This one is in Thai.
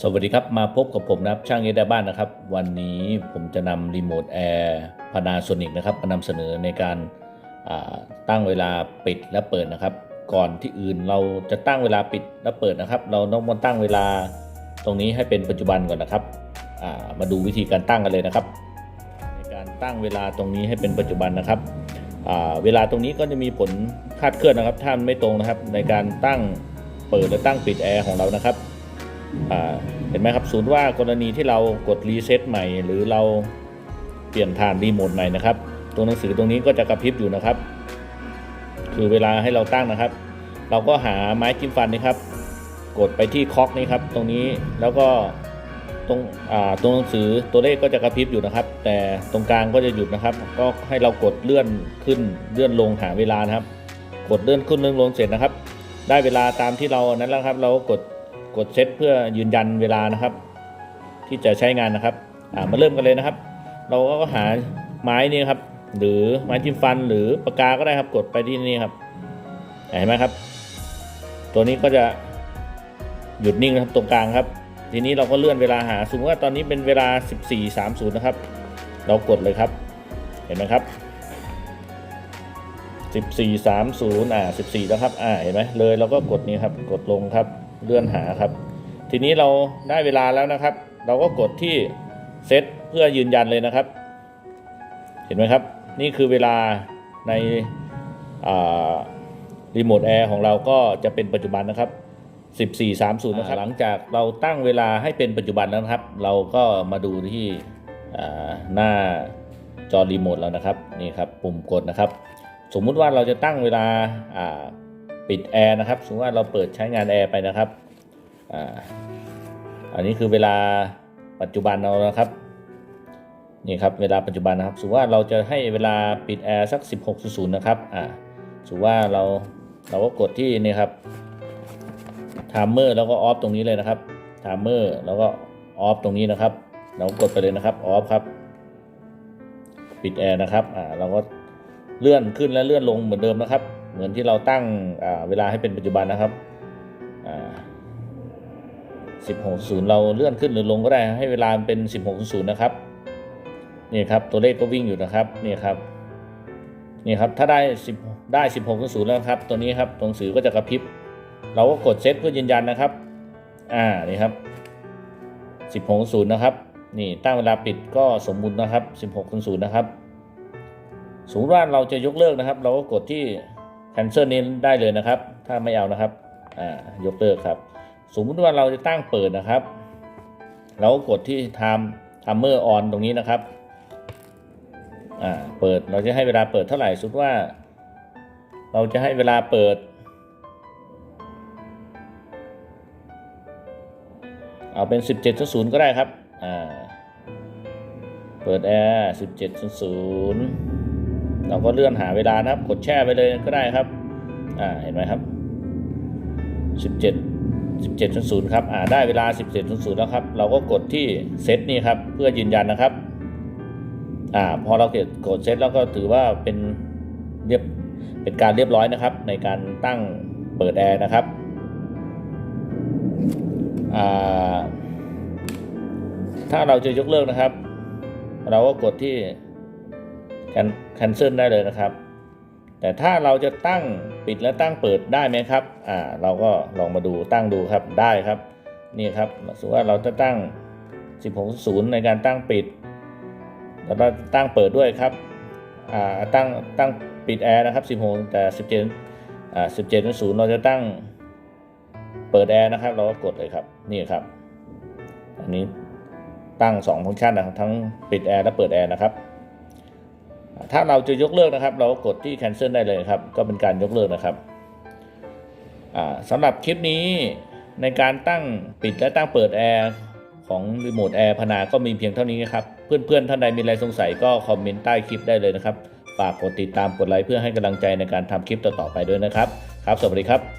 สวัสดีครับ มาพบกับผมนะครับช่างเอดาบ้านนะครับ วันนี้ผมจะนำรีโมทแอร์พานาโซนิกนะครับมานำเสนอในการตั้งเวลาปิดและเปิดนะครับ ก่อนที่อื่นเราจะตั้งเวลาปิดและเปิดนะครับ เราต้องมาตั้งเวลาตรงนี้ให้เป็นปัจจุบันก่อนนะครับามาดูวิธีการตั้งกันเลยนะครับ ในการตั้งเวลาตรงนี้ให้เป็นปัจจุบันนะครับเวลาตรงนี้ก็จะมีผลคาดเคลื่อนนะครับ ถ้ามันไม่ตรงนะครับ ในการตั้งเปิดและตั้งปิดแอร์ของเรานะครับ เห็นไหมครับศูนย์ว่ากรณีที่เรากดรีเซ็ตใหม่ หรือเราเปลี่ยนฐานรีโมทใหม่นะครับตัวหนังสือตรงนี้ก็จะกระพริบอยู่นะครับ คือเวลาให้เราตั้งนะครับ เราก็หาไม้จิ้มฟันนะครับ กดไปที่คอกนี้ครับ ตรงนี้แล้วก็ตรงตรงหนังสือตัวเลขก็จะกระพริบอยู่นะครับ แต่ตรงกลางก็จะหยุดนะครับ ก็ให้เรากดเลื่อนขึ้นเลื่อนลงหาเวลานะครับ กดเลื่อนขึ้นเลื่อนลงเสร็จนะครับ ได้เวลาตามที่เรานั้นแล้วครับ เราก็กด กดเซตเพื่อยืนยันเวลานะครับ ที่จะใช้งานนะครับมาเริ่มกันเลยนะครับ เราก็หาไม้นี่ครับ หรือไม้จิ้มฟันหรือปากกาก็ได้ครับ กดไปที่นี่ครับเห็นไหมครับ ตัวนี้ก็จะหยุดนิ่งนะครับตรงกลางครับ ทีนี้เราก็เลื่อนเวลาหาสมมติว่าตอนนี้เป็นเวลา 14.30 นะครับ เรากดเลยครับ เห็นไหมครับ14.30อ่า14แล้วครับอ่าเห็นไหมเลยเราก็กดนี้ครับ กดลงครับ เลื่อนหาครับ ทีนี้เราได้เวลาแล้วนะครับ เราก็กดที่เซตเพื่อยืนยันเลยนะครับ เห็นไหมครับ นี่คือเวลาในรีโมทแอร์ของเราก็จะเป็นปัจจุบันนะครับ 14.30 นะครับ หลังจากเราตั้งเวลาให้เป็นปัจจุบันแล้วนะครับ เราก็มาดูที่อ่าหน้าจอรีโมทแล้วนะครับ นี่ครับ ปุ่มกดนะครับ สมมุติว่าเราจะตั้งเวลาอ่า ปิดแอร์นะครับสมมติว่าเราเปิดใช้งานแอร์ไปนะครับอ่าอันนี้คือเวลาปัจจุบันเรานะครับนี่ครับเวลาปัจจุบันนะครับสมมติว่าเราจะให้เวลาปิดแอร์สัก 16.00นะครับอ่าสมมติว่าเราเราก็กดที่นี่ครับไทม์เมอร์แล้วก็ออฟตรงนี้เลยนะครับไทม์เมอร์แล้วก็ออฟตรงนี้นะครับ เรากดไปเลยนะครับออฟครับปิดแอร์นะครับอ่าเราก็เลื่อนขึ้นและเลื่อนลงเหมือนเดิมนะครับ เหมือนที่เราตั้งเวลาให้เป็นปัจจุบันนะครับ16.0 เราเลื่อนขึ้นหรือลงก็ได้ให้เวลาเป็น 16.0 นะครับนี่ครับตัวเลขก็วิ่งอยู่นะครับนี่ครับนี่ครับถ้าได้10ได้ 16.0 แล้วครับ ตัวนี้ครับตรงสื่อก็จะกระพริบ เราก็กดเซตเพื่อยืนยันนะครับอ่านี่ครับ 16.0 นะครับนี่ตั้งเวลาปิดก็สมบูรณ์นะครับ 16.0 นะครับสมมติว่าเราจะยกเลิกนะครับ เราก็กดที่ cancel นี้ได้เลยนะครับ ถ้าไม่เอานะครับอ่ายกเลิกครับ สมมุติว่าเราจะตั้งเปิดนะครับ เราก็กดที่ time timer on ตรงนี้นะครับอ่าเปิดเราจะให้เวลาเปิดเท่าไหร่สมมติว่า เราจะให้เวลาเปิด เอาเป็น 17.0 ก็ได้ครับอ่าเปิดแอร์17.0 เราก็เลื่อนหาเวลานะครับ กดแช่ไปเลยก็ได้ครับ อ่า เห็นไหมครับ 17 17.0ครับ อ่า ได้เวลา 17.0แล้วครับ เราก็กดที่เซตนี่ครับ เพื่อยืนยันนะครับ อ่า พอเราเกดกดเซตแล้วก็ถือว่าเป็นเรียบ เป็นการเรียบร้อยนะครับ ในการตั้งเปิดแอร์นะครับ อ่า ถ้าเราจะยกเลิกนะครับ เราก็กดที่ cancel ได้เลยนะครับ แต่ถ้าเราจะตั้งปิดและตั้งเปิดได้ไหมครับอ่าเราก็ลองมาดูตั้งดูครับได้ครับนี่ครับสมมติว่าเราจะตั้ง 16.0 ในการตั้งปิด แล้วก็ตั้งเปิดด้วยครับอ่าตั้งตั้งปิดแอร์นะครับ 16 แต่ 17อ่า17.0 เราจะตั้งเปิดแอร์นะครับ เราก็กดเลยครับนี่ครับ อันนี้ตั้ง 2 ฟังก์ชันนะครับทั้งปิดแอร์และเปิดแอร์นะครับ ถ้าเราจะยกเลิกนะครับ เราก็กดที่ cancel ได้เลยครับ ก็เป็นการยกเลิกนะครับสำหรับคลิปนี้ในการตั้งปิดและตั้งเปิดแอร์ของรีโมทแอร์พนาก็มีเพียงเท่านี้นะครับ เพื่อนๆ ท่านใดมีอะไรสงสัยก็คอมเมนต์ใต้คลิปได้เลยนะครับ ฝากกดติดตามกดไลค์เพื่อให้กำลังใจในการทำคลิปต่อๆไปด้วยนะครับ ครับ สวัสดีครับ